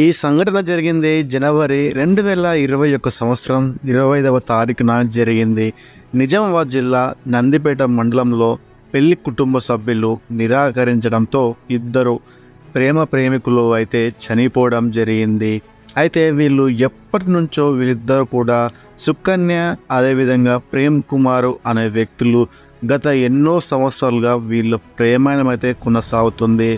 ఈ సంఘటన జరిగింది జనవరి రెండు వేల ఇరవై ఒక్క సంవత్సరం ఇరవై ఐదవ తారీఖున జరిగింది. నిజామాబాద్ జిల్లా నందిపేట మండలంలో పెళ్ళి కుటుంబ సభ్యులు నిరాకరించడంతో ఇద్దరు ప్రేమ ప్రేమికులు అయితే చనిపోవడం జరిగింది. అయితే వీళ్ళు ఎప్పటి నుంచో వీళ్ళిద్దరు కూడా సుకన్య అదేవిధంగా ప్రేమ్ కుమారు అనే వ్యక్తులు గత ఎన్నో సంవత్సరాలుగా వీళ్ళ ప్రేమాయణం అయితే కొనసాగుతుంది.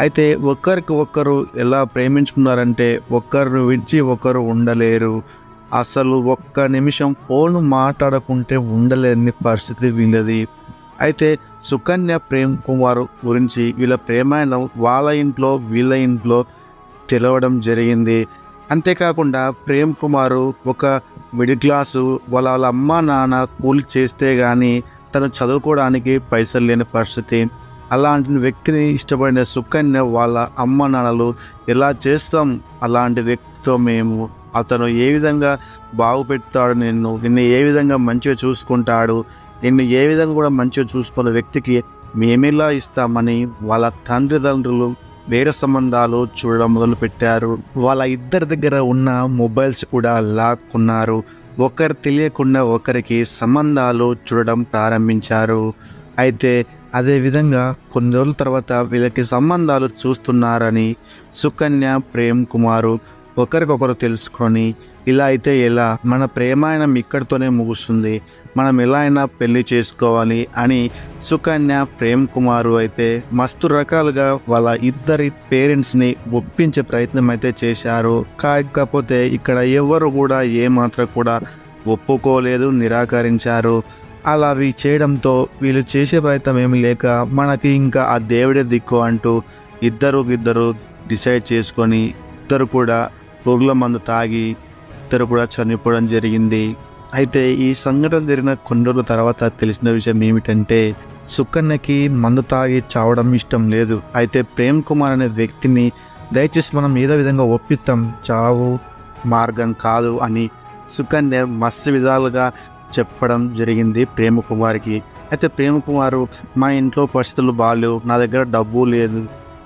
అయితే ఒకరికి ఒకరు ఎలా ప్రేమించుకున్నారంటే ఒకరిని విడిచి ఒకరు ఉండలేరు. అసలు ఒక్క నిమిషం ఫోన్ మాట్లాడకుంటే ఉండలేని పరిస్థితి వీళ్ళది. అయితే సుకన్య ప్రేమ్ కుమార్ గురించి వీళ్ళ ప్రేమాయణం వాళ్ళ ఇంట్లో వీళ్ళ ఇంట్లో తెలవడం జరిగింది. అంతేకాకుండా ప్రేమ్ కుమారు ఒక మిడిల్ క్లాసు వాళ్ళ వాళ్ళ అమ్మ నాన్న కూలి చేస్తే కానీ తను చదువుకోవడానికి పైసలు లేని పరిస్థితి. అలాంటి వ్యక్తిని ఇష్టపడిన సుకన్య వాళ్ళ అమ్మ నాన్నలు ఎలా చేస్తాం? అలాంటి వ్యక్తితో మేము అతను ఏ విధంగా బాగుపెడతాడు? నిన్ను నిన్ను ఏ విధంగా మంచిగా చూసుకుంటాడు? నిన్ను ఏ విధంగా కూడా మంచిగా చూసుకున్న వ్యక్తికి మేమెలా ఇస్తామని వాళ్ళ తండ్రిదండ్రులు వేరే సంబంధాలు చూడడం మొదలు పెట్టారు వాళ్ళ ఇద్దరి దగ్గర ఉన్న మొబైల్స్ కూడా లాక్కున్నారు. ఒకరు తెలియకుండా ఒకరికి సంబంధాలు చూడడం ప్రారంభించారు. అయితే అదేవిధంగా కొన్ని రోజుల తర్వాత వీళ్ళకి సంబంధాలు చూస్తున్నారని సుకన్య ప్రేమ్ కుమారు ఒకరికొకరు తెలుసుకొని ఇలా అయితే ఎలా? మన ప్రేమాయణం ఇక్కడితోనే ముగుస్తుంది. మనం ఎలా అయినా పెళ్ళి చేసుకోవాలి అని సుకన్య ప్రేమ్ కుమారు అయితే మస్తు రకాలుగా వాళ్ళ ఇద్దరి పేరెంట్స్ని ఒప్పించే ప్రయత్నం అయితే చేశారు. కాకపోతే ఇక్కడ ఎవరు కూడా ఏమాత్రం కూడా ఒప్పుకోలేదు నిరాకరించారు. అలా అవి చేయడంతో వీళ్ళు చేసే ప్రయత్నం ఏమి లేక మనకి ఇంకా ఆ దేవుడే దిక్కు అంటూ ఇద్దరు ఇద్దరు డిసైడ్ చేసుకొని ఇద్దరు కూడా పొగుల మందు తాగి ఇద్దరు కూడా చనిపోవడం జరిగింది. అయితే ఈ సంఘటన జరిగిన కొన్ని రోజుల తర్వాత తెలిసిన విషయం ఏమిటంటే సుకన్యకి మందు తాగి చావడం ఇష్టం లేదు. అయితే ప్రేమ్ కుమార్ అనే వ్యక్తిని దయచేసి మనం ఏదో విధంగా ఒప్పిస్తాం చావు మార్గం కాదు అని సుకన్య మస్తు విధాలుగా చెప్పడం జరిగింది ప్రేమ కుమార్కి. అయితే ప్రేమ కుమారు మా ఇంట్లో పరిస్థితులు బాగాలేవు నా దగ్గర డబ్బు లేదు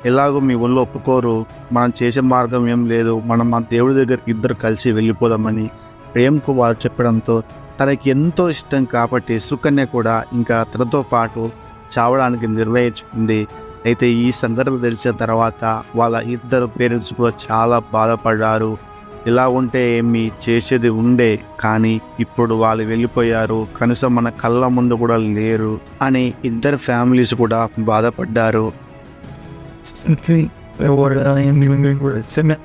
ఎలాగో మీ ఒళ్ళు ఒప్పుకోరు. మనం చేసే మార్గం ఏం లేదు. మనం మా దేవుడి దగ్గరికి ఇద్దరు కలిసి వెళ్ళిపోదామని ప్రేమ్కు వారు చెప్పడంతో తనకి ఎంతో ఇష్టం కాబట్టి సుకన్య కూడా ఇంకా తనతో పాటు చావడానికి నిర్ణయించుకుంది. అయితే ఈ సంఘటన తెలిసిన తర్వాత వాళ్ళ ఇద్దరు పేరెంట్స్ కూడా చాలా బాధపడ్డారు. ఇలా ఉంటే ఏమి చేసేది ఉండే కానీ ఇప్పుడు వాళ్ళు వెళ్ళిపోయారు. కనీసం మన కళ్ళ ముందు కూడా లేరు అని ఇద్దరు ఫ్యామిలీస్ కూడా బాధపడ్డారు. simply the water that I am doing with cement.